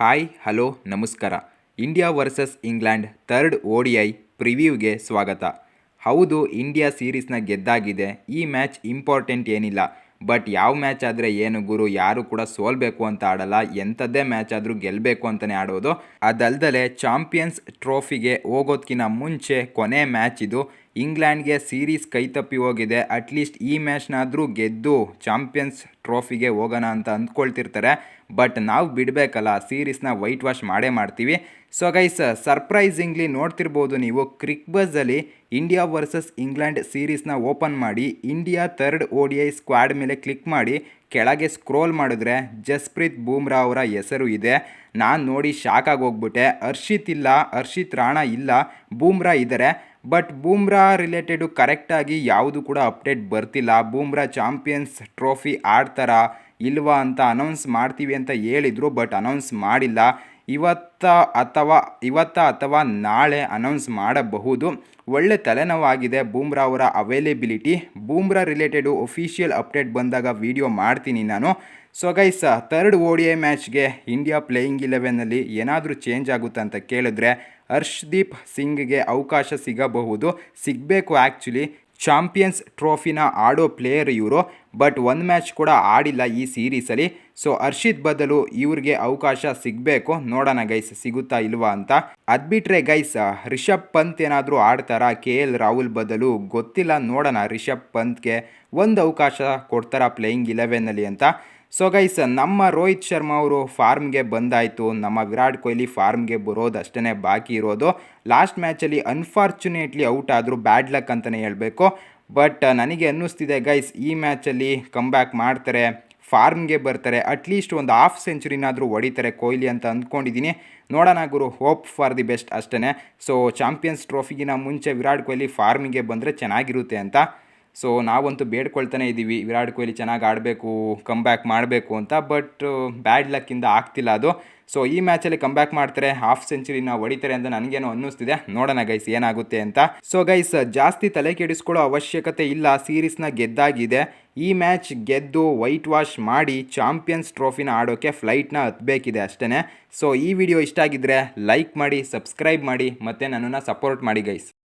Hi, hello, ನಮಸ್ಕಾರ. India versus England third O D I ಪ್ರಿವ್ಯೂಗೆ ಸ್ವಾಗತ. ಹೌದು, ಇಂಡಿಯಾ ಸೀರೀಸ್ನ ಗೆದ್ದಾಗಿದೆ. ಈ ಮ್ಯಾಚ್ ಇಂಪಾರ್ಟೆಂಟ್ ಏನಿಲ್ಲ. ಬಟ್ ಯಾವ ಮ್ಯಾಚ್ ಆದರೆ ಏನು ಗುರು, ಯಾರು ಕೂಡ ಸೋಲ್ಬೇಕು ಅಂತ ಆಡಲ್ಲ. ಎಂಥದ್ದೇ ಮ್ಯಾಚ್ ಆದರೂ ಗೆಲ್ಲಬೇಕು ಅಂತಲೇ ಆಡೋದು. ಅದಲ್ದಲೆ ಚಾಂಪಿಯನ್ಸ್ ಟ್ರೋಫಿಗೆ ಹೋಗೋದಕ್ಕಿಂತ ಮುಂಚೆ ಕೊನೆ ಮ್ಯಾಚ್ ಇದು. ಇಂಗ್ಲೆಂಡ್ಗೆ ಸೀರೀಸ್ ಕೈತಪ್ಪಿ ಹೋಗಿದೆ. ಅಟ್ಲೀಸ್ಟ್ ಈ ಮ್ಯಾಚ್ನಾದರೂ ಗೆದ್ದು ಚಾಂಪಿಯನ್ಸ್ ಟ್ರೋಫಿಗೆ ಹೋಗೋಣ ಅಂತ ಅಂದ್ಕೊಳ್ತಿರ್ತಾರೆ. ಬಟ್ ನಾವು ಬಿಡಬೇಕಲ್ಲ, ಸೀರೀಸ್ನ ವೈಟ್ ವಾಶ್ ಮಾಡೇ ಮಾಡ್ತೀವಿ. ಸೊ ಗೈಸ್, ಸರ್ಪ್ರೈಸಿಂಗ್ಲಿ ನೋಡ್ತಿರ್ಬೋದು ನೀವು, ಕ್ರಿಕ್ ಬಸ್ಸಲ್ಲಿ ಇಂಡಿಯಾ ವರ್ಸಸ್ ಇಂಗ್ಲೆಂಡ್ ಸೀರೀಸ್ನ ಓಪನ್ ಮಾಡಿ, India third O D I squad ಮೇಲೆ ಕ್ಲಿಕ್ ಮಾಡಿ, ಕೆಳಗೆ ಸ್ಕ್ರೋಲ್ ಮಾಡಿದ್ರೆ ಜಸ್ಪ್ರೀತ್ ಬೂಮ್ರಾ ಅವರ ಹೆಸರು ಇದೆ. ನಾನು ನೋಡಿ ಶಾಕಾಗಿ ಹೋಗ್ಬಿಟ್ಟೆ ಹರ್ಷಿತ್ ಇಲ್ಲ, ಹರ್ಷಿತ್ ರಾಣಾ ಇಲ್ಲ, ಬೂಮ್ರಾ ಇದ್ದಾರೆ ಬಟ್ ಬೂಮ್ರಾ ರಿಲೇಟೆಡು ಕರೆಕ್ಟಾಗಿ ಯಾವುದು ಕೂಡ ಅಪ್ಡೇಟ್ ಬರ್ತಿಲ್ಲ. ಬೂಮ್ರಾ ಚಾಂಪಿಯನ್ಸ್ ಟ್ರೋಫಿ ಆಡ್ತಾರಾ ಇಲ್ವಾ ಅಂತ ಅನೌನ್ಸ್ ಮಾಡ್ತೀವಿ ಅಂತ ಹೇಳಿದರು ಬಟ್ ಅನೌನ್ಸ್ ಮಾಡಿಲ್ಲ. ಇವತ್ತ ಅಥವಾ ಇವತ್ತ ಅಥವಾ ನಾಳೆ ಅನೌನ್ಸ್ ಮಾಡಬಹುದು. ಒಳ್ಳೆ ತಲೆನೋವಾಗಿದೆ ಬೂಮ್ರಾ ಅವರ availability Bumrah related official update ಬಂದಾಗ ವಿಡಿಯೋ ಮಾಡ್ತೀನಿ ನಾನು. So guys third O D I ಮ್ಯಾಚ್ಗೆ India playing ಇಲೆವೆನ್ನಲ್ಲಿ ಏನಾದರೂ ಚೇಂಜ್ ಆಗುತ್ತಾ ಅಂತ ಕೇಳಿದ್ರೆ ಹರ್ಷ್ದೀಪ್ ಸಿಂಗ್ಗೆ ಅವಕಾಶ ಸಿಗಬಹುದು. ಸಿಗಬೇಕು ಆ್ಯಕ್ಚುಲಿ ಚಾಂಪಿಯನ್ಸ್ ಟ್ರೋಫಿನ ಆಡೋ ಪ್ಲೇಯರ್ ಇವರು ಬಟ್ ಒಂದು ಮ್ಯಾಚ್ ಕೂಡ ಆಡಿಲ್ಲ ಈ ಸೀರೀಸಲ್ಲಿ ಸೊ ಹರ್ಷಿತ್ ಬದಲು ಇವ್ರಿಗೆ ಅವಕಾಶ ಸಿಗಬೇಕು. ನೋಡೋಣ ಗೈಸ್ ಸಿಗುತ್ತಾ ಇಲ್ವಾ ಅಂತ. ಅದ್ಬಿಟ್ರೆ ಗೈಸ್ ರಿಷಬ್ ಪಂತ್ ಏನಾದರೂ ಆಡ್ತಾರಾ? ಕೆ ಎಲ್ ರಾಹುಲ್ ಬದಲು ಗೊತ್ತಿಲ್ಲ. ನೋಡೋಣ ರಿಷಬ್ ಪಂತ್ಗೆ ಒಂದು ಅವಕಾಶ ಕೊಡ್ತಾರಾ ಪ್ಲೇಯಿಂಗ್ ಇಲೆವೆನ್ನಲ್ಲಿ ಅಂತ. ಸೊ ಗೈಸ್ ನಮ್ಮ ರೋಹಿತ್ ಶರ್ಮಾ ಅವರು ಫಾರ್ಮ್ಗೆ ಬಂದಾಯಿತು. ನಮ್ಮ ವಿರಾಟ್ ಕೊಹ್ಲಿ ಫಾರ್ಮ್ಗೆ ಬರೋದು ಅಷ್ಟೇ ಬಾಕಿ ಇರೋದು. ಲಾಸ್ಟ್ ಮ್ಯಾಚಲ್ಲಿ ಅನ್ಫಾರ್ಚುನೇಟ್ಲಿ ಔಟ್ ಆದರೂ ಬ್ಯಾಡ್ ಲಕ್ ಅಂತಲೇ ಹೇಳಬೇಕು. ಬಟ್ ನನಗೆ ಅನ್ನಿಸ್ತಿದೆ ಗೈಸ್ ಈ ಮ್ಯಾಚಲ್ಲಿ ಕಮ್ಬ್ಯಾಕ್ ಮಾಡ್ತಾರೆ, ಫಾರ್ಮ್ಗೆ ಬರ್ತಾರೆ ಅಟ್ಲೀಸ್ಟ್ ಒಂದು ಹಾಫ್ ಸೆಂಚುರಿನಾದರೂ ಹೊಡಿತಾರೆ ಕೊಹ್ಲಿ ಅಂತ ಅಂದ್ಕೊಂಡಿದ್ದೀನಿ ನೋಡೋಣ ಗುರು ಹೋಪ್ ಫಾರ್ ದಿ ಬೆಸ್ಟ್ ಅಷ್ಟೇ ಸೊ ಚಾಂಪಿಯನ್ಸ್ ಟ್ರೋಫಿಗಿನ ಮುಂಚೆ ವಿರಾಟ್ ಕೊಹ್ಲಿ ಫಾರ್ಮಿಗೆ ಬಂದರೆ ಚೆನ್ನಾಗಿರುತ್ತೆ ಅಂತ. ಸೊ ನಾವಂತೂ ಬೇಡ್ಕೊಳ್ತಾನೆ ಇದ್ದೀವಿ. ವಿರಾಟ್ ಕೊಹ್ಲಿ ಚೆನ್ನಾಗಿ ಆಡಬೇಕು ಕಮ್ ಬ್ಯಾಕ್ ಮಾಡಬೇಕು ಅಂತ ಬಟ್ ಬ್ಯಾಡ್ ಲಕ್ಕಿಂದ ಆಗ್ತಿಲ್ಲ ಅದು. ಸೊ ಈ ಮ್ಯಾಚಲ್ಲಿ ಕಮ್ ಬ್ಯಾಕ್ ಮಾಡ್ತಾರೆ ಹಾಫ್ ಸೆಂಚುರಿನ ಹೊಡಿತಾರೆ ಅಂತ ನನಗೇನೋ ಅನ್ನಿಸ್ತಿದೆ. ನೋಡೋಣ ಗೈಸ್ ಏನಾಗುತ್ತೆ ಅಂತ. ಸೊ ಗೈಸ್ ಜಾಸ್ತಿ ತಲೆ ಕೆಡಿಸ್ಕೊಳ್ಳೋ ಅವಶ್ಯಕತೆ ಇಲ್ಲ. ಸೀರೀಸ್ನ ಗೆದ್ದಾಗಿದೆ. ಈ ಮ್ಯಾಚ್ ಗೆದ್ದು ವೈಟ್ ವಾಶ್ ಮಾಡಿ ಚಾಂಪಿಯನ್ಸ್ ಟ್ರೋಫಿನ ಆಡೋಕ್ಕೆ ಫ್ಲೈಟ್ನ ಹತ್ತಬೇಕಿದೆ ಅಷ್ಟೇ ಸೊ ಈ ವಿಡಿಯೋ ಇಷ್ಟ ಆಗಿದ್ದರೆ ಲೈಕ್ ಮಾಡಿ ಸಬ್ಸ್ಕ್ರೈಬ್ ಮಾಡಿ, ಮತ್ತು ನನ್ನನ್ನು ಸಪೋರ್ಟ್ ಮಾಡಿ ಗೈಸ್